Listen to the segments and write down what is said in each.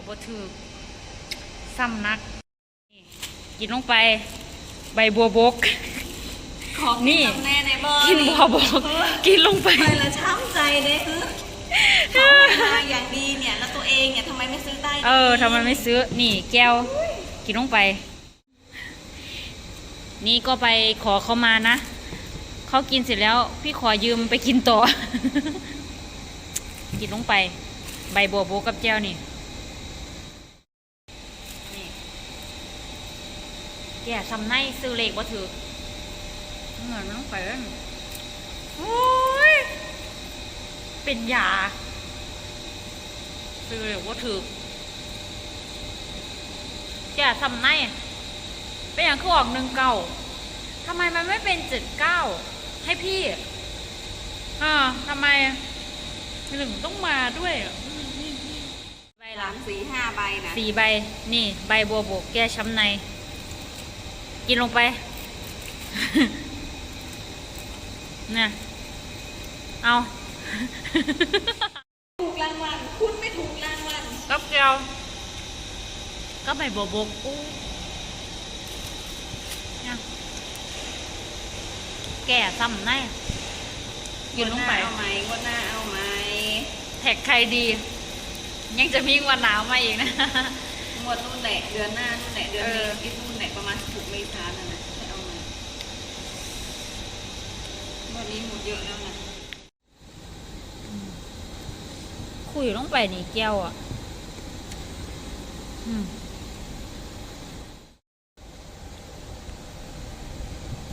กับบถือซ้ำนักนี่กินลงไปใบบัวบก ของนี่ทำแน่ในบ่อกินบัวบก กินลงไปไปละช้ำใจเด้คือเขาให้มาอย่างดีเนี่ยแล้วตัวเองเนี่ยทำไมไม่ซื้อใต้เออทำไมไม่ซื้อนี่แก้ว กินลงไป นี่ก็ไปขอเขามานะเขากินเสร็จแล้ว พี่ขอยืมไปกินต่อ กินลงไป ใบบัวโบกกับแก้วนี่นี่ แกทำในซื้อเลขว่าถือเงินมันต้องไปเอิ้นโอ้ยเป็นยาซื้อเลขว่าถือแกทำในเป็นอย่างคือออกหนึ่งเก้าทำไมมันไม่เป็นเจ็ดเก้าให้พี่อ่าทำไมหนึ่งต้องมาด้วยอะใบหละลังสีห้าใบนะสี่ใบนี่ ใบบัวบกแก้ช้ำใน กินลงไป เนี่ย เอา ถูกรางวัล คุณไม่ถูกรางวัล กับแก้วก็ใบบัวบกอู้เนี่ยแก่ซ้ำในกินลงไปงวดหน้าเอาไหมงวดหน้าเอาไหมแท็กใครดี ยังจะมีวันหนาวมาอีกนะง วดนู่นแหละเดือนหน้านู่นแหละเดือนนี้ออีกนู่นแหละประมาณสิบเมษายนนั่นแหละให้เอาไหมงวดนี้หมดเยอะแล้วนะคุยลงไปนี่แก้วอะอืม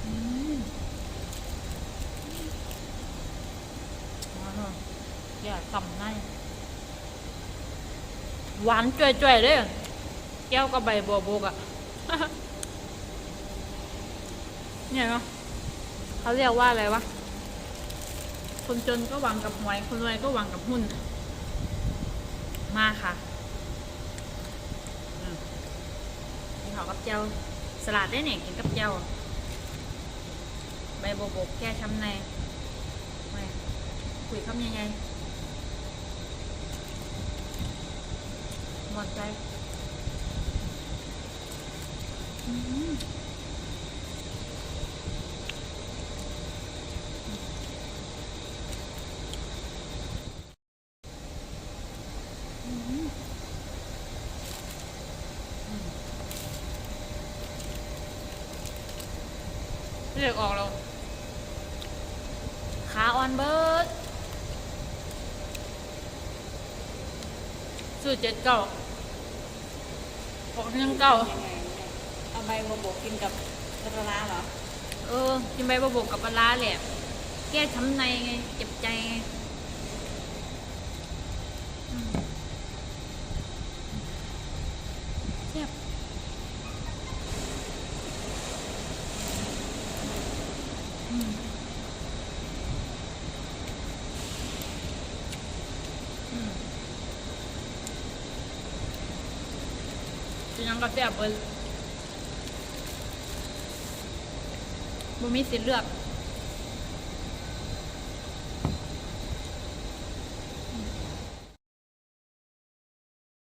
อืมมาเถอะอย่าต่ำในหวานจ่วยๆเลย แก้วกับใบบัวบกอะ เนี่ยเนาะเขาเรียกว่าอะไรวะ คนจนก็หวังกับหวย คนรวยก็หวังกับหุ้น มาค่ะอืมกินข้ากับเจียวสลัดได้เนี่ยกินกับเจียวใบโบวบกแก้ช้ำในไม่คุยคำยังไงหมดใจอืม เลือกออกแล้วขาออนเบิร์ดสูตรเจ็ดเก้าออกหนึ่งเก้า ยังไงเนี่ยเอา ใบบัวบกกินกับกระลาเหรอ เออกินใบบัวบกกับปลาร้าแหละ แก้ช้ำในไง เจ็บใจไงอืมเจ็บอืมอืมเป็นยังก็แซ่บเบิ้ บุมีสิทธิ์เลือก